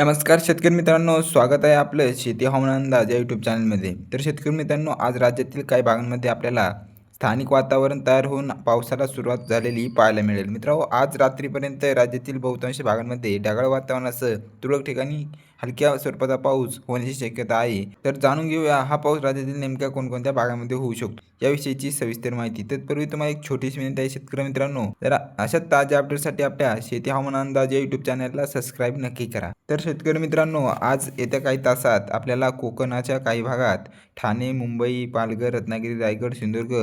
नमस्कार शेतकरी मित्रांनो स्वागत आहे आपलं शेती हवामान अंदाज या यूट्यूब चॅनलमध्ये तर शेतकरी मित्रांनो आज राज्यातील काही भागांमध्ये आपल्याला स्थानिक वातावरण तयार होऊन पावसाला सुरुवात झालेली पाहायला मिळेल. मित्रांनो आज रात्रीपर्यंत राज्यातील बहुतांश भागांमध्ये ढगाळ वातावरणासह तुरळक ठिकाणी हलक्या स्वरूपाचा पाऊस होण्याची शक्यता आहे. तर जाणून घेऊया हा पाऊस राज्यातील नेमक्या कोणकोणत्या भागामध्ये होऊ शकतो याविषयीची सविस्तर माहिती. तत्पूर्वी तुम्हाला एक छोटीशी विनंती आहे शेतकरी मित्रांनो तर अशा ताज्या अपडेटसाठी आपल्या शेती हवामान अंदाज या यूट्यूब चॅनलला सबस्क्राईब नक्की करा. तर शेतकरी मित्रांनो आज येत्या काही तासात आपल्याला कोकणाच्या काही भागात ठाणे मुंबई पालघर रत्नागिरी रायगड सिंधुदुर्ग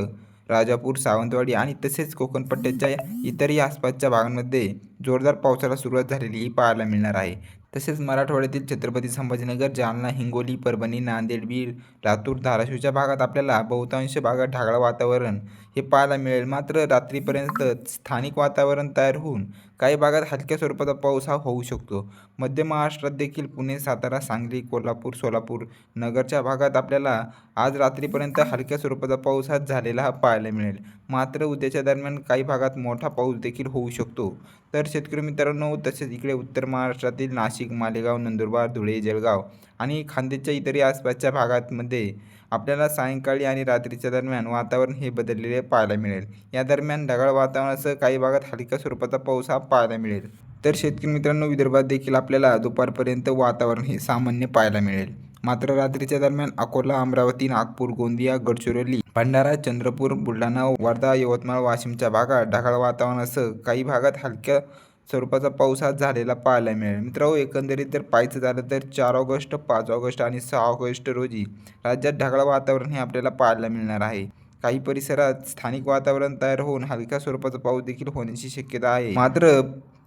राजापूर सावंतवाडी आणि तसेच कोकण पट्ट्याच्या इतरही आसपासच्या भागांमध्ये जोरदार पावसाला सुरुवात झालेली पाहायला मिळणार आहे. तसेच मराठवाड्यातील छत्रपती संभाजीनगर जालना हिंगोली परभणी नांदेड बीड लातूर धाराशिवच्या भागात आपल्याला बहुतांश भागात ढगाळ वातावरण हे पाहायला मिळेल. मात्र रात्रीपर्यंत स्थानिक वातावरण तयार होऊन काही भागात हलक्या स्वरूपाचा पाऊस हा होऊ शकतो. मध्य महाराष्ट्रात देखील पुणे सातारा सांगली कोल्हापूर सोलापूर नगरच्या भागात आपल्याला आज रात्रीपर्यंत हलक्या स्वरूपाचा पाऊस हा झालेला हा पाहायला मिळेल. मात्र उद्याच्या दरम्यान काही भागात मोठा पाऊस देखील होऊ शकतो. तर शेतकरी मित्रांनो तसेच इकडे उत्तर महाराष्ट्रातील नाशिक मालेगाव नंदुरबार धुळे जळगाव आणि खांदेच्या इतरही आसपासच्या भागांमध्ये आपल्याला सायंकाळी आणि रात्रीच्या दरम्यान वातावरण हे बदललेले पाहायला मिळेल. या दरम्यान ढगाळ वातावरणासह काही भागात हलक्या स्वरूपाचा पाऊस हा पाहायला मिळेल. तर शेतकरी मित्रांनो विदर्भात देखील आपल्याला दुपारपर्यंत वातावरण हे सामान्य पाहायला मिळेल. मात्र रात्रीच्या दरम्यान अकोला अमरावती नागपूर गोंदिया गडचिरोली भंडारा चंद्रपूर बुलढाणा वर्धा यवतमाळ वाशिमच्या भागात ढगाळ वातावरणासह काही भागात हलक्या स्वरूपाचा पाऊस हा झालेला पाहायला मिळेल. मित्रांनो हो, एकंदरीत जर पाहायचं झालं तर चार ऑगस्ट पाच ऑगस्ट आणि सहा ऑगस्ट रोजी राज्यात ढगाळ वातावरण हे आपल्याला पाहायला मिळणार आहे. काही परिसरात स्थानिक वातावरण तयार होऊन हलक्या स्वरूपाचा पाऊस देखील होण्याची शक्यता आहे. मात्र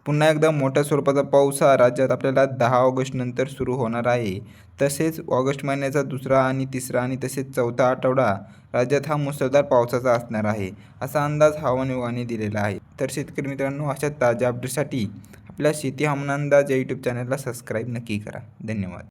पुन्हा एकदा मोठ्या स्वरूपाचा पाऊस हा राज्यात आपल्याला दहा ऑगस्टनंतर सुरू होणार आहे. तसेच ऑगस्ट महिन्याचा दुसरा आणि तिसरा आणि तसेच चौथा आठवडा राज्यात हा मुसळधार पावसाचा असणार आहे असा अंदाज हवामान विभागाने दिलेला आहे. तर शेतकरी मित्रांनो अशा ताज्या अपडेटसाठी आपल्या शेती हवामान अंदाज या यूट्यूब चॅनलला सबस्क्राईब नक्की करा. धन्यवाद.